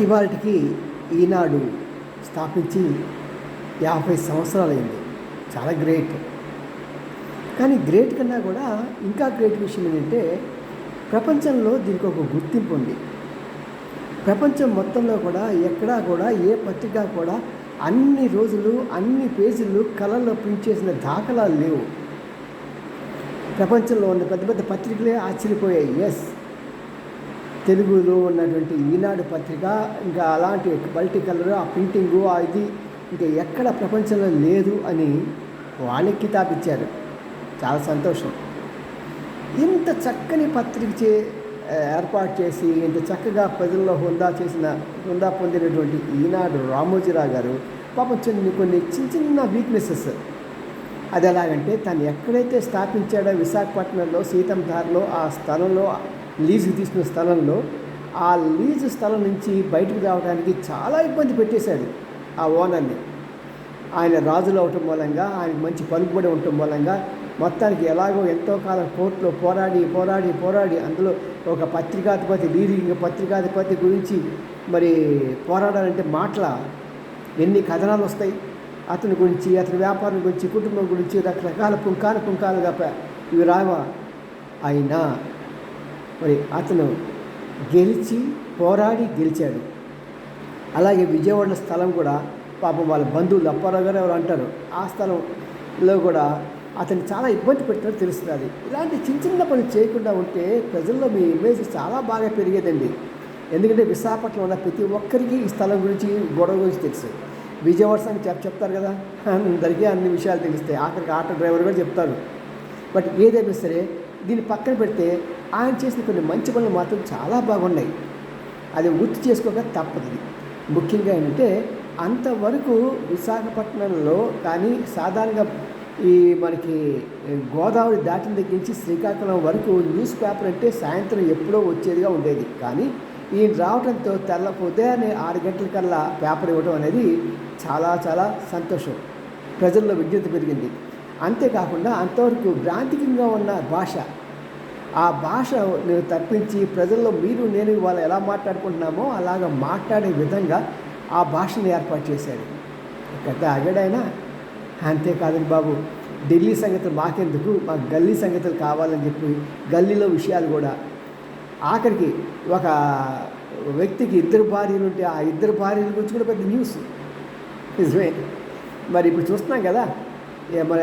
ఇవాటికి ఈనాడు స్థాపించి యాభై సంవత్సరాలైంది. చాలా గ్రేట్. కానీ గ్రేట్ కన్నా కూడా ఇంకా గ్రేట్ విషయం ఏంటంటే ప్రపంచంలో దీనికి ఒక గుర్తింపు ఉంది. ప్రపంచం మొత్తంలో కూడా ఎక్కడా కూడా ఏ పత్రిక కూడా అన్ని రోజులు అన్ని పేజీలు కళల్లో ప్రింట్ చేసిన దాఖలాలు లేవు. ప్రపంచంలో ఉన్న పెద్ద పెద్ద పత్రికలే ఆశ్చర్యపోయాయి. ఎస్ తెలుగులో ఉన్నటువంటి ఈనాడు పత్రిక ఇంకా అలాంటి మల్టీ ఆ ప్రింటింగు ఆ ఇది ఇంకా ఎక్కడ ప్రపంచంలో లేదు అని వాళ్ళకి కితాబిచ్చారు చాలా సంతోషం. ఇంత చక్కని పత్రిక చే ఏర్పాటు చేసి ఇంత చక్కగా ప్రజల్లో హుందా చేసిన హుందా పొందినటువంటి ఈనాడు రామోజీరావు గారు పాపం చిన్న కొన్ని చిన్న చిన్న వీక్నెసెస్ అది ఎలాగంటే తను ఎక్కడైతే స్థాపించాడో విశాఖపట్నంలో సీతంధార్లో ఆ స్థలంలో లీజు తీసుకున్న స్థలంలో ఆ లీజు స్థలం నుంచి బయటకు రావడానికి చాలా ఇబ్బంది పెట్టేశాడు ఆ ఓనర్ని. ఆయన రాజులు అవటం మూలంగా ఆయనకు మంచి పలుకుబడి ఉండటం మూలంగా మొత్తానికి ఎలాగో ఎంతో కాలం కోర్టులో పోరాడి పోరాడి పోరాడి అందులో ఒక పత్రికాధిపతి లీడింగ్ పత్రికాధిపతి గురించి మరి పోరాడాలంటే మాటల ఎన్ని కథనాలు వస్తాయి? అతని గురించి అతని వ్యాపారం గురించి కుటుంబం గురించి రకరకాల పుంకాలు పుంకాలుగా ప- ఇవి రావా? అయినా మరి అతను గెలిచి పోరాడి గెలిచాడు. అలాగే విజయవాడ స్థలం కూడా పాపం వాళ్ళ బంధువులు అప్పారావు గారు ఎవరు అంటారు. ఆ స్థలంలో కూడా అతను చాలా ఇబ్బంది పెట్టినట్టు తెలుస్తుంది ఇలాంటి చిన్న చిన్న పనులు చేయకుండా ఉంటే ప్రజల్లో మీ ఇమేజ్ చాలా బాగా పెరిగేదండి. ఎందుకంటే విశాఖపట్నం ఉన్న ప్రతి ఒక్కరికి ఈ స్థలం గురించి గొడవ గురించి తెలుసు. విజయవాడ సంగతి చెప్ చెప్తారు కదా. అందరికీ అన్ని విషయాలు తెలుస్తాయి. ఆఖరికి ఆటో డ్రైవర్ కూడా చెప్తారు. బట్ ఏదైనా సరే దీన్ని పక్కన పెడితే ఆయన చేసిన కొన్ని మంచి పనులు మాత్రం చాలా బాగున్నాయి. అది గుర్తు చేసుకోక తప్పదు ముఖ్యంగా ఏంటంటే అంతవరకు విశాఖపట్నంలో కానీ సాధారణంగా ఈ మనకి గోదావరి దాటిన దగ్గర నుంచి శ్రీకాకుళం వరకు న్యూస్ పేపర్ అంటే సాయంత్రం ఎప్పుడో వచ్చేదిగా ఉండేది. కానీ ఈయన రావడంతో తెల్ల ఉదయాన్నే ఆరు గంటల కల్లా పేపర్ ఇవ్వడం అనేది చాలా చాలా సంతోషం. ప్రజల్లో విజ్ఞత పెరిగింది. అంతేకాకుండా అంతవరకు భ్రాంతికంగా ఉన్న భాష. ఆ భాష నేను తప్పించి ప్రజల్లో మీరు నేను వాళ్ళు ఎలా మాట్లాడుకుంటున్నామో అలాగ మాట్లాడే విధంగా ఆ భాషను ఏర్పాటు చేశాడు పెద్ద అగడైనా అంతేకాదండి బాబు. ఢిల్లీ సంగతులు మాకెందుకు? మాకు గల్లీ సంగతులు కావాలని చెప్పి గల్లీలో విషయాలు కూడా. ఆఖరికి ఒక వ్యక్తికి ఇద్దరు భార్యలు ఉంటే ఆ ఇద్దరు భార్యల గురించి కూడా పెద్ద న్యూస్. నిజమే. మరి ఇప్పుడు చూస్తున్నాం కదా మన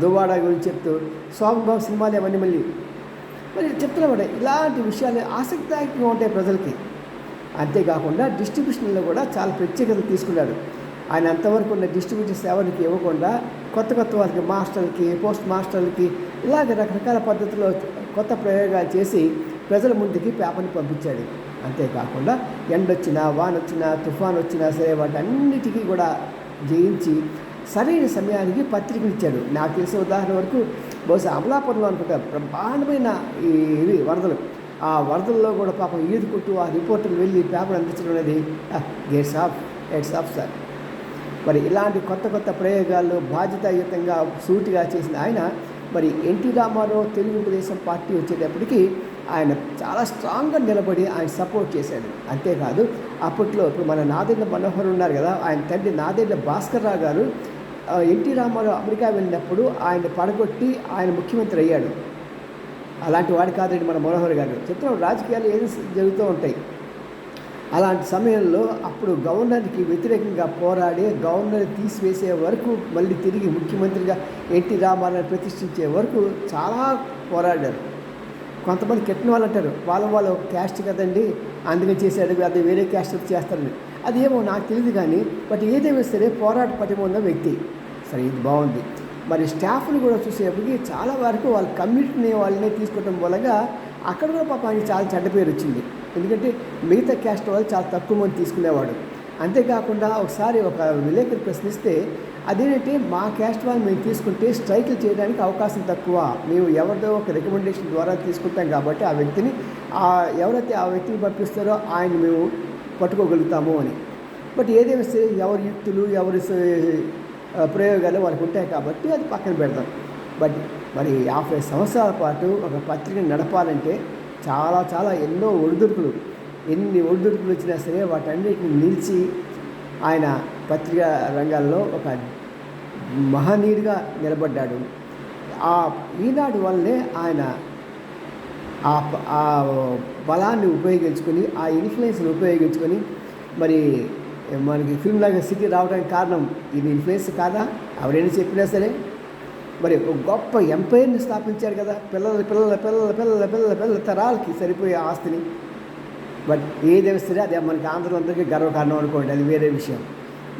దువ్వాడ గురించి చెప్తూ స్వామిబాబు సినిమాలు అవన్నీ మళ్ళీ మరి ఉంటాయి ఇలాంటి విషయాలు ఆసక్తిదాయకంగా ఉంటాయి ప్రజలకి. అంతేకాకుండా డిస్ట్రిబ్యూషన్లో కూడా చాలా ప్రత్యేకత తీసుకున్నాడు. ఆయన అంతవరకు ఉన్న డిస్ట్రిబ్యూషన్ ఎవరికి ఇవ్వకుండా కొత్త కొత్త వాళ్ళకి మాస్టర్లకి పోస్ట్ మాస్టర్లకి ఇలాగ రకరకాల పద్ధతిలో కొత్త ప్రయోగాలు చేసి ప్రజల ముందుకి పేపర్ని పంపించాడు. అంతేకాకుండా ఎండొచ్చినా వాన వచ్చినా తుఫాన్ వచ్చినా సరే వాటన్నిటికీ కూడా జయించి సరైన సమయానికి పత్రికలు ఇచ్చాడు. నాకు తెలిసిన ఉదాహరణ వరకు బహుశా అమలాపురంలో అనుకుంటా బ్రహ్మాండమైన ఈ ఇవి వరదలు. ఆ వరదల్లో కూడా పాపం ఈదుకుంటూ ఆ రిపోర్టులు వెళ్ళి పేపర్ అందించడం అనేది hats off hats off sir. మరి ఇలాంటి కొత్త కొత్త ప్రయోగాలు బాధ్యతాయుతంగా సూటిగా చేసిన ఆయన మరి ఎన్టీ రామారావు తెలుగుదేశం పార్టీ వచ్చేటప్పటికి ఆయన చాలా స్ట్రాంగ్గా నిలబడి ఆయన సపోర్ట్ చేశాడు. అంతేకాదు అప్పట్లో ఇప్పుడు మన నాదెండ్ల మనోహర్ ఉన్నారు కదా ఆయన తండ్రి నాదెండ్ల భాస్కర్ రావు గారు ఎన్టీ రామారావు అమెరికా వెళ్ళినప్పుడు ఆయన పడగొట్టి ఆయన ముఖ్యమంత్రి అయ్యాడు. అలాంటి వాడు కాదండి మన మనోహర్ గారు. చిత్రం రాజకీయాలు ఏం జరుగుతూ ఉంటాయి. అలాంటి సమయంలో అప్పుడు గవర్నర్కి వ్యతిరేకంగా పోరాడి గవర్నర్ తీసివేసే వరకు మళ్ళీ తిరిగి ముఖ్యమంత్రిగా ఎన్టీ రామారావు ప్రతిష్ఠించే వరకు చాలా పోరాడారు. కొంతమంది కెట్టిన వాళ్ళు అంటారు వాళ్ళ వాళ్ళు క్యాస్ట్ కదండి అందుకని చేశాడు అది వేరే క్యాస్ట్ చేస్తారని. అది ఏమో నాకు తెలియదు కానీ బట్ ఏదేమో సరే పోరాట పటిమ ఉన్న వ్యక్తి. సరే ఇది బాగుంది. మరి స్టాఫ్ని కూడా చూసేప్పటికి చాలా వరకు వాళ్ళ కమ్యూనిటీని వాళ్ళనే తీసుకోవడం మూలంగా అక్కడ కూడా పాప ఆయనకి చాలా చెడ్డ పేరు వచ్చింది. ఎందుకంటే మిగతా క్యాస్ట్ వాళ్ళు చాలా తక్కువ మంది తీసుకునేవాడు. అంతేకాకుండా ఒకసారి ఒక విలేకరు ప్రశ్నిస్తే అదేంటంటే మా క్యాస్ట్ వాళ్ళు మేము తీసుకుంటే స్ట్రైకులు చేయడానికి అవకాశం తక్కువ. మేము ఎవరిదో ఒక రికమెండేషన్ ద్వారా తీసుకుంటాం కాబట్టి ఆ వ్యక్తిని ఆ ఎవరైతే ఆ వ్యక్తిని పంపిస్తారో ఆయన మేము పట్టుకోగలుగుతాము అని. బట్ ఏదేమి సరే ఎవరి యుక్తులు ఎవరి ప్రయోగాలు వాళ్ళకు ఉంటాయి కాబట్టి అది పక్కన పెడతాం. బట్ మరి యాభై సంవత్సరాల పాటు ఒక పత్రికను నడపాలంటే చాలా చాలా ఎన్నో ఒడిదుడుకులు. ఎన్ని ఒడిదుడుకులు వచ్చినా సరే వాటన్నిటిని నిలిచి ఆయన పత్రిక రంగాల్లో ఒక మహనీయుడిగా నిలబడ్డాడు. ఆ ఈనాడు వల్లే ఆయన ఆ ఆ బలాన్ని ఉపయోగించుకొని ఆ ఇన్ఫ్లుయెన్స్ని ఉపయోగించుకొని మరి మనకి ఫిల్మ్ లాగా సిటీ రావడానికి కారణం ఇది ఇన్ఫ్లుయెన్స్ కాదా? ఎవరైనా చెప్పినా సరే. మరి ఒక గొప్ప ఎంపైర్ని స్థాపించారు కదా. పిల్లల పిల్లల పిల్లల పిల్లల పిల్లల పిల్లల తరాలకి సరిపోయే ఆస్తిని. బట్ ఏదైనా సరే అదే మనకి ఆంధ్రులందరికీ గర్వకారణం అనుకోండి అది వేరే విషయం.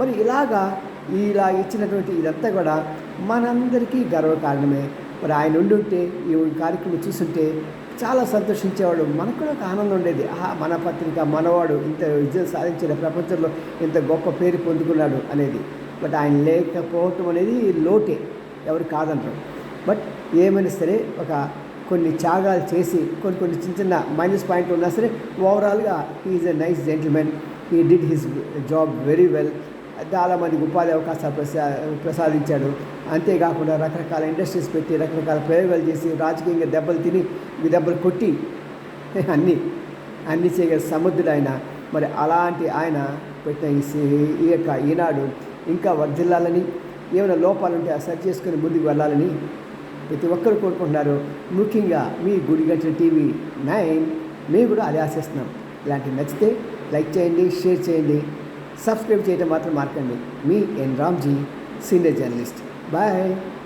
మరి ఇలాగా ఇలా ఇచ్చినటువంటి ఇదంతా కూడా మనందరికీ గర్వకారణమే. మరి ఆయన ఉండి ఉంటే ఈ కార్యక్రమం చూస్తుంటే చాలా సంతోషించేవాడు మనకు కూడా ఒక ఆనందం ఉండేది. ఆహా మన పత్రిక మనవాడు ఇంత విజయం సాధించిన ప్రపంచంలో ఇంత గొప్ప పేరు పొందుకున్నాడు అనేది. బట్ ఆయన లేకపోవటం అనేది లోటే. ఎవరు కాదంటారు బట్ ఏమైనా సరే ఒక కొన్ని త్యాగాలు చేసి కొన్ని కొన్ని చిన్న చిన్న మైనస్ పాయింట్ ఉన్నా సరే ఓవరాల్గా is a nice gentlemen. He did his job very well. చాలామందికి ఉపాధి అవకాశాలు ప్రసా ప్రసాదించాడు. అంతేకాకుండా రకరకాల ఇండస్ట్రీస్ పెట్టి రకరకాల ప్రయోగాలు చేసి రాజకీయంగా దెబ్బలు తిని ఈ దెబ్బలు కొట్టి అన్నీ అన్ని చేయగల సముద్రుడు ఆయన. మరి అలాంటి ఆయన పెట్టిన ఈ యొక్క ఈనాడు ఇంకా వర్ధిల్లాలని ఏమైనా లోపాలు ఉంటే ఆ సరి చేసుకుని ముందుకు వెళ్ళాలని ప్రతి ఒక్కరు కోరుకుంటున్నారు. ముఖ్యంగా మీ గుడి గంటల టీవీ నైన్ మేము కూడా అదే ఆశిస్తున్నాం. ఇలాంటివి నచ్చితే లైక్ చేయండి షేర్ చేయండి. సబ్స్క్రైబ్ చేయడం మాత్రం మార్కండి మీ N Ramji senior journalist. Bye.